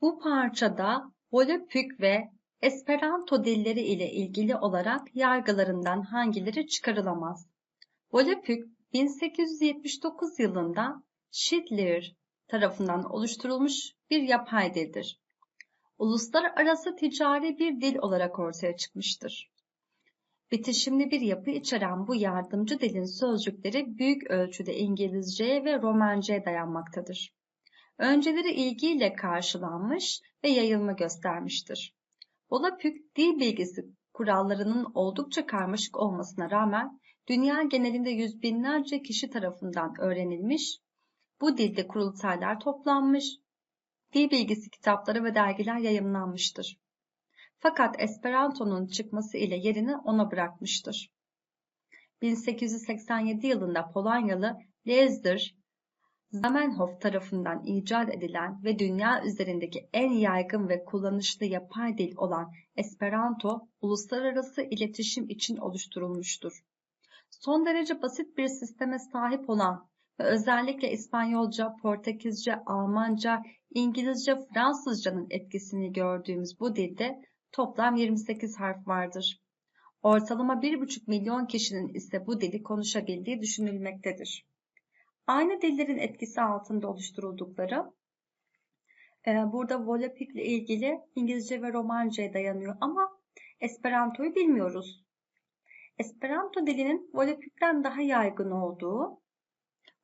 Bu parçada Volapük ve Esperanto dilleri ile ilgili olarak yargılarından hangileri çıkarılamaz? Volapük 1879 yılında Schindler tarafından oluşturulmuş bir yapay dildir. Uluslararası ticari bir dil olarak ortaya çıkmıştır. Bitişimli bir yapı içeren bu yardımcı dilin sözcükleri büyük ölçüde İngilizceye ve Romanca'ya dayanmaktadır. Önceleri ilgiyle karşılanmış ve yayılma göstermiştir. Volapük dil bilgisi kurallarının oldukça karmaşık olmasına rağmen dünya genelinde yüz binlerce kişi tarafından öğrenilmiş, bu dilde kurultaylar toplanmış, dil bilgisi kitapları ve dergiler yayımlanmıştır. Fakat Esperanto'nun çıkması ile yerini ona bırakmıştır. 1887 yılında Polonyalı Lezdr Zamenhof tarafından icat edilen ve dünya üzerindeki en yaygın ve kullanışlı yapay dil olan Esperanto, uluslararası iletişim için oluşturulmuştur. Son derece basit bir sisteme sahip olan ve özellikle İspanyolca, Portekizce, Almanca, İngilizce, Fransızcanın etkisini gördüğümüz bu dilde toplam 28 harf vardır. Ortalama 1,5 milyon kişinin ise bu dili konuşabildiği düşünülmektedir. Aynı dillerin etkisi altında oluşturuldukları e, burada Volapük ile ilgili İngilizce ve Romanca'ya dayanıyor ama Esperanto'yu bilmiyoruz. Esperanto dilinin Volapük'ten daha yaygın olduğu,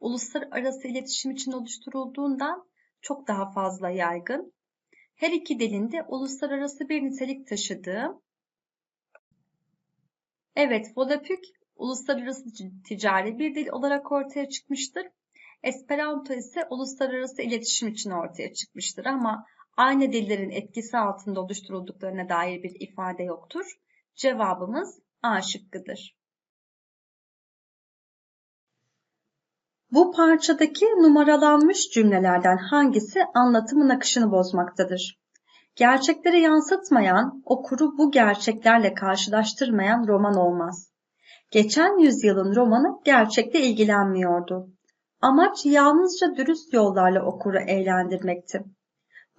uluslararası iletişim için oluşturulduğundan çok daha fazla yaygın. Her iki dilin de uluslararası bir nitelik taşıdığı. Evet, Volapük uluslararası ticari bir dil olarak ortaya çıkmıştır. Esperanto ise uluslararası iletişim için ortaya çıkmıştır ama aynı dillerin etkisi altında oluşturulduklarına dair bir ifade yoktur. Cevabımız A şıkkıdır. Bu parçadaki numaralanmış cümlelerden hangisi anlatımın akışını bozmaktadır? Gerçekleri yansıtmayan, okuru bu gerçeklerle karşılaştırmayan roman olmaz. Geçen yüzyılın romanı gerçekle ilgilenmiyordu. Amaç yalnızca dürüst yollarla okuru eğlendirmekti.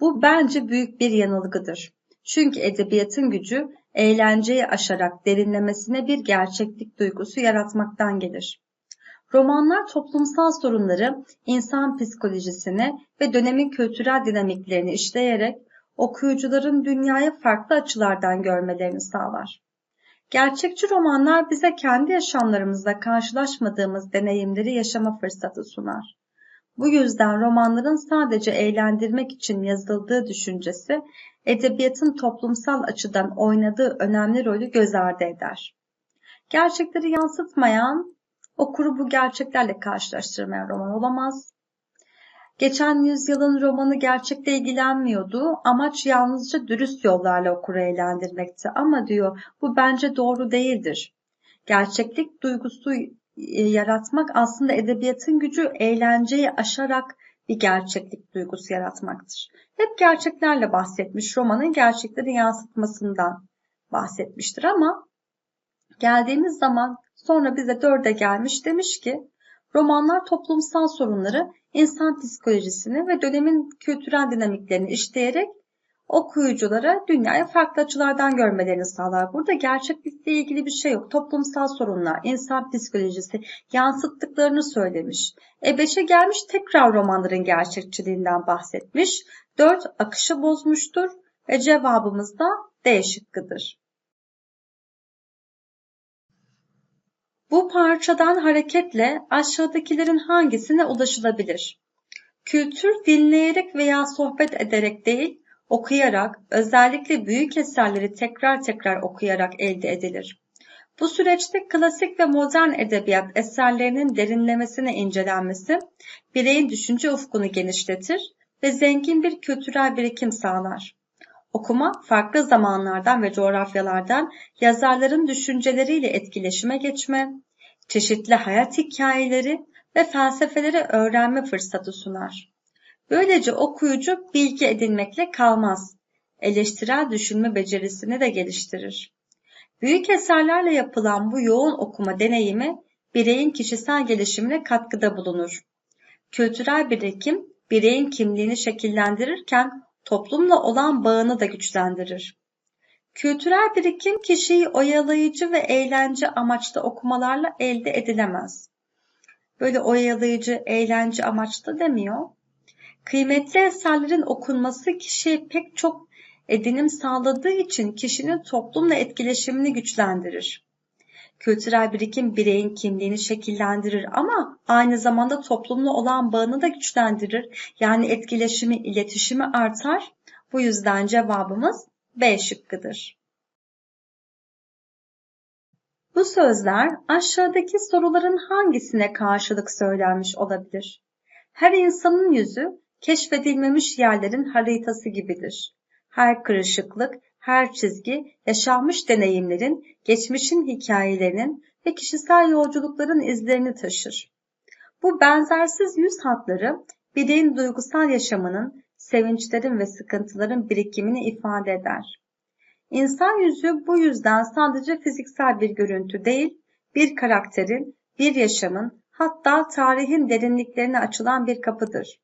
Bu bence büyük bir yanılgıdır. Çünkü edebiyatın gücü eğlenceyi aşarak derinlemesine bir gerçeklik duygusu yaratmaktan gelir. Romanlar toplumsal sorunları, insan psikolojisini ve dönemin kültürel dinamiklerini işleyerek okuyucuların dünyaya farklı açılardan görmelerini sağlar. Gerçekçi romanlar bize kendi yaşamlarımızda karşılaşmadığımız deneyimleri yaşama fırsatı sunar. Bu yüzden romanların sadece eğlendirmek için yazıldığı düşüncesi edebiyatın toplumsal açıdan oynadığı önemli rolü göz ardı eder. Gerçekleri yansıtmayan, okuru bu gerçeklerle karşılaştırmayan roman olamaz. Geçen yüzyılın romanı gerçekle ilgilenmiyordu. Amaç yalnızca dürüst yollarla okuru eğlendirmekti. Ama diyor bu bence doğru değildir. Gerçeklik duygusu e, yaratmak aslında edebiyatın gücü eğlenceyi aşarak bir gerçeklik duygusu yaratmaktır. Hep gerçeklerle bahsetmiş, romanın gerçekleri yansıtmasından bahsetmiştir ama geldiğimiz zaman sonra bize dörde gelmiş demiş ki romanlar toplumsal sorunları insan psikolojisini ve dönemin kültürel dinamiklerini işleyerek okuyuculara dünyayı farklı açılardan görmelerini sağlar. Burada gerçeklikle ilgili bir şey yok. Toplumsal sorunlar, insan psikolojisi yansıttıklarını söylemiş. E beşe gelmiş tekrar romanların gerçekçiliğinden bahsetmiş. Dört akışı bozmuştur ve cevabımız da D şıkkıdır. Bu parçadan hareketle aşağıdakilerin hangisine ulaşılabilir? Kültür dinleyerek veya sohbet ederek değil, okuyarak, özellikle büyük eserleri tekrar tekrar okuyarak elde edilir. Bu süreçte klasik ve modern edebiyat eserlerinin derinlemesine incelenmesi, bireyin düşünce ufkunu genişletir ve zengin bir kültürel birikim sağlar. Okuma, farklı zamanlardan ve coğrafyalardan yazarların düşünceleriyle etkileşime geçme, çeşitli hayat hikayeleri ve felsefeleri öğrenme fırsatı sunar. Böylece okuyucu bilgi edinmekle kalmaz, eleştirel düşünme becerisini de geliştirir. Büyük eserlerle yapılan bu yoğun okuma deneyimi bireyin kişisel gelişimine katkıda bulunur. Kültürel birikim bireyin kimliğini şekillendirirken toplumla olan bağını da güçlendirir. Kültürel birikim kişiyi oyalayıcı ve eğlence amaçlı okumalarla elde edilemez. Böyle oyalayıcı, eğlence amaçlı demiyor. Kıymetli eserlerin okunması kişiye pek çok edinim sağladığı için kişinin toplumla etkileşimini güçlendirir. Kültürel birikim bireyin kimliğini şekillendirir ama aynı zamanda toplumla olan bağını da güçlendirir. Yani etkileşimi, iletişimi artar. Bu yüzden cevabımız B şıkkıdır. Bu sözler aşağıdaki soruların hangisine karşılık söylenmiş olabilir? Her insanın yüzü keşfedilmemiş yerlerin haritası gibidir. Her kırışıklık, her çizgi yaşanmış deneyimlerin, geçmişin hikayelerinin ve kişisel yolculukların izlerini taşır. Bu benzersiz yüz hatları bireyin duygusal yaşamının, sevinçlerin ve sıkıntıların birikimini ifade eder. İnsan yüzü bu yüzden sadece fiziksel bir görüntü değil, bir karakterin, bir yaşamın, hatta tarihin derinliklerine açılan bir kapıdır.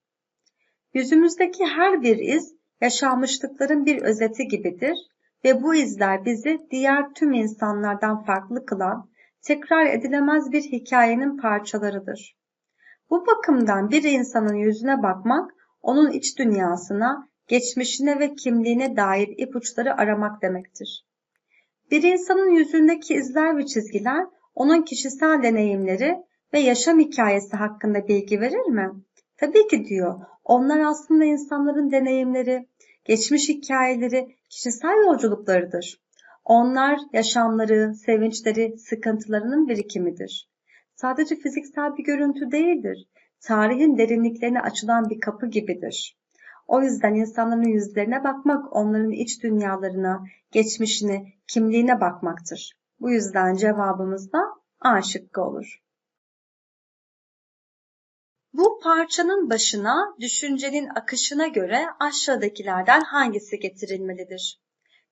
Yüzümüzdeki her bir iz yaşanmışlıkların bir özeti gibidir ve bu izler bizi diğer tüm insanlardan farklı kılan, tekrar edilemez bir hikayenin parçalarıdır. Bu bakımdan bir insanın yüzüne bakmak, onun iç dünyasına, geçmişine ve kimliğine dair ipuçları aramak demektir. Bir insanın yüzündeki izler ve çizgiler, onun kişisel deneyimleri ve yaşam hikayesi hakkında bilgi verir mi? Tabii ki diyor. Onlar aslında insanların deneyimleri, geçmiş hikayeleri, kişisel yolculuklarıdır. Onlar yaşamları, sevinçleri, sıkıntılarının birikimidir. Sadece fiziksel bir görüntü değildir. Tarihin derinliklerine açılan bir kapı gibidir. O yüzden insanların yüzlerine bakmak, onların iç dünyalarına, geçmişine, kimliğine bakmaktır. Bu yüzden cevabımız da A şıkkı olur. Bu parçanın başına düşüncenin akışına göre aşağıdakilerden hangisi getirilmelidir?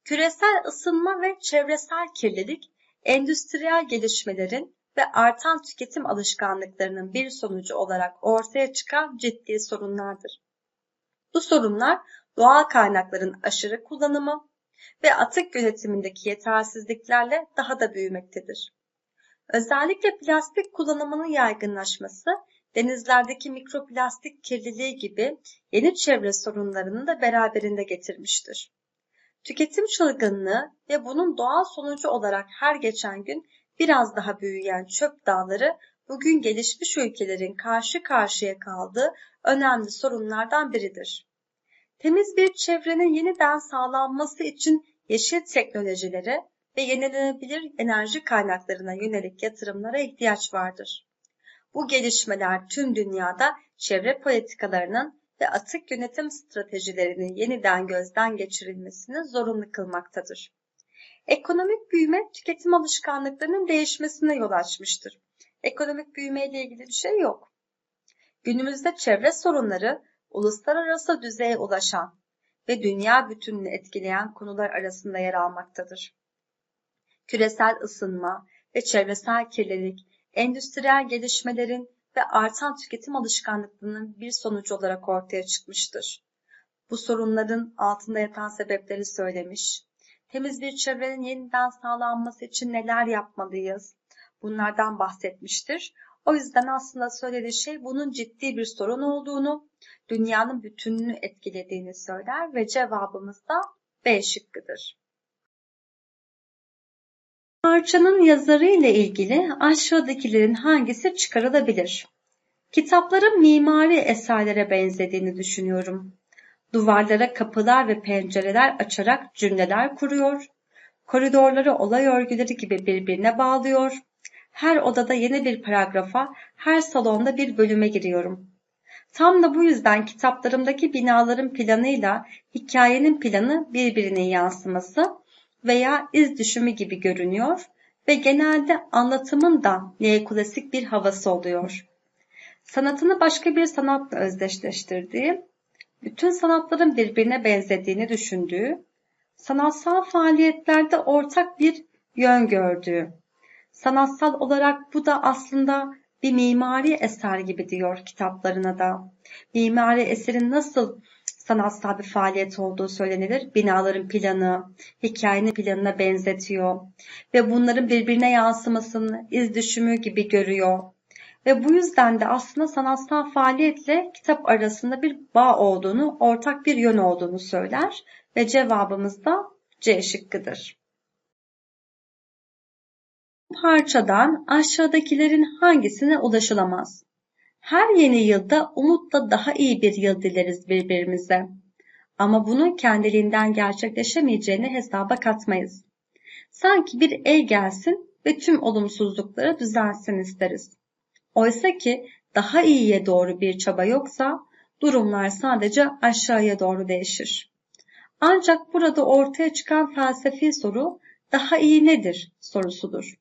Küresel ısınma ve çevresel kirlilik, endüstriyel gelişmelerin ve artan tüketim alışkanlıklarının bir sonucu olarak ortaya çıkan ciddi sorunlardır. Bu sorunlar doğal kaynakların aşırı kullanımı ve atık yönetimindeki yetersizliklerle daha da büyümektedir. Özellikle plastik kullanımının yaygınlaşması denizlerdeki mikroplastik kirliliği gibi yeni çevre sorunlarını da beraberinde getirmiştir. Tüketim çılgınlığı ve bunun doğal sonucu olarak her geçen gün biraz daha büyüyen çöp dağları bugün gelişmiş ülkelerin karşı karşıya kaldığı önemli sorunlardan biridir. Temiz bir çevrenin yeniden sağlanması için yeşil teknolojilere ve yenilenebilir enerji kaynaklarına yönelik yatırımlara ihtiyaç vardır. Bu gelişmeler tüm dünyada çevre politikalarının ve atık yönetim stratejilerinin yeniden gözden geçirilmesini zorunlu kılmaktadır. Ekonomik büyüme tüketim alışkanlıklarının değişmesine yol açmıştır. Ekonomik büyüme ile ilgili bir şey yok. Günümüzde çevre sorunları uluslararası düzeye ulaşan ve dünya bütününü etkileyen konular arasında yer almaktadır. Küresel ısınma ve çevresel kirlilik endüstriyel gelişmelerin ve artan tüketim alışkanlıklarının bir sonucu olarak ortaya çıkmıştır. Bu sorunların altında yatan sebepleri söylemiş. Temiz bir çevrenin yeniden sağlanması için neler yapmalıyız? Bunlardan bahsetmiştir. O yüzden aslında söylediği şey bunun ciddi bir sorun olduğunu, dünyanın bütününü etkilediğini söyler ve cevabımız da B şıkkıdır. Parçanın yazarı ile ilgili aşağıdakilerin hangisi çıkarılabilir? Kitapların mimari eserlere benzediğini düşünüyorum. Duvarlara kapılar ve pencereler açarak cümleler kuruyor. Koridorları olay örgüleri gibi birbirine bağlıyor. Her odada yeni bir paragrafa, her salonda bir bölüme giriyorum. Tam da bu yüzden kitaplarımdaki binaların planıyla hikayenin planı birbirinin yansıması veya iz düşümü gibi görünüyor ve genelde anlatımın da neoklasik bir havası oluyor. Sanatını başka bir sanatla özdeşleştirdiği, bütün sanatların birbirine benzediğini düşündüğü, sanatsal faaliyetlerde ortak bir yön gördüğü, sanatsal olarak bu da aslında bir mimari eser gibi diyor kitaplarına da. Mimari eserin nasıl sanatsal bir faaliyet olduğu söylenilir. Binaların planı, hikayenin planına benzetiyor ve bunların birbirine yansımasını iz düşümü gibi görüyor. Ve bu yüzden de aslında sanatsal faaliyetle kitap arasında bir bağ olduğunu, ortak bir yön olduğunu söyler ve cevabımız da C şıkkıdır. Parçadan aşağıdakilerin hangisine ulaşılamaz? Her yeni yılda umutla daha iyi bir yıl dileriz birbirimize. Ama bunu kendiliğinden gerçekleşemeyeceğini hesaba katmayız. Sanki bir el gelsin ve tüm olumsuzlukları düzelsin isteriz. Oysa ki daha iyiye doğru bir çaba yoksa durumlar sadece aşağıya doğru değişir. Ancak burada ortaya çıkan felsefi soru daha iyi nedir sorusudur.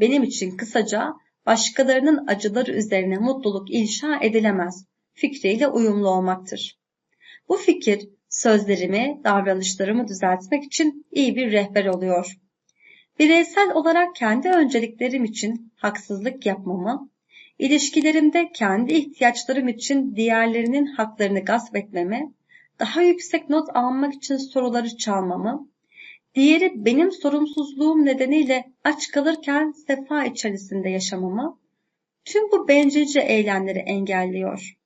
Benim için kısaca başkalarının acıları üzerine mutluluk inşa edilemez fikriyle uyumlu olmaktır. Bu fikir sözlerimi, davranışlarımı düzeltmek için iyi bir rehber oluyor. Bireysel olarak kendi önceliklerim için haksızlık yapmamı, ilişkilerimde kendi ihtiyaçlarım için diğerlerinin haklarını gasp etmemi, daha yüksek not almak için soruları çalmamı, Diğeri benim sorumsuzluğum nedeniyle aç kalırken sefa içerisinde yaşamamı, tüm bu bencilce eylemleri engelliyor.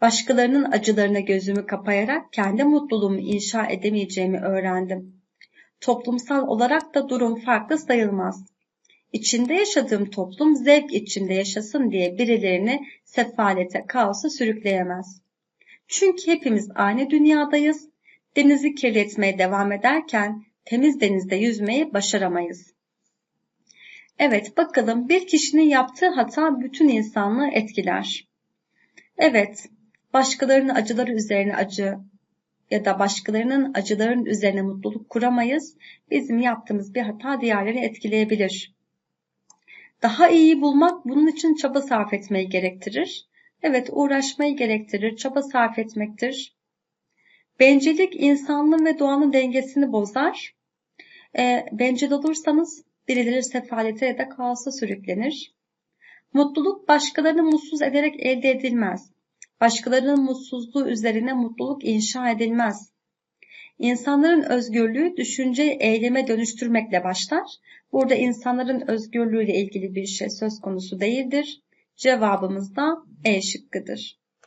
Başkalarının acılarına gözümü kapayarak kendi mutluluğumu inşa edemeyeceğimi öğrendim. Toplumsal olarak da durum farklı sayılmaz. İçinde yaşadığım toplum zevk içinde yaşasın diye birilerini sefalete, kaosa sürükleyemez. Çünkü hepimiz aynı dünyadayız denizi kirletmeye devam ederken temiz denizde yüzmeyi başaramayız. Evet bakalım bir kişinin yaptığı hata bütün insanlığı etkiler. Evet başkalarının acıları üzerine acı ya da başkalarının acıların üzerine mutluluk kuramayız. Bizim yaptığımız bir hata diğerlerini etkileyebilir. Daha iyiyi bulmak bunun için çaba sarf etmeyi gerektirir. Evet uğraşmayı gerektirir, çaba sarf etmektir. Bencillik insanlığın ve doğanın dengesini bozar. E, bencil olursanız birileri sefalete ya da kaosa sürüklenir. Mutluluk başkalarını mutsuz ederek elde edilmez. Başkalarının mutsuzluğu üzerine mutluluk inşa edilmez. İnsanların özgürlüğü düşünceyi eyleme dönüştürmekle başlar. Burada insanların özgürlüğüyle ilgili bir şey söz konusu değildir. Cevabımız da E şıkkıdır.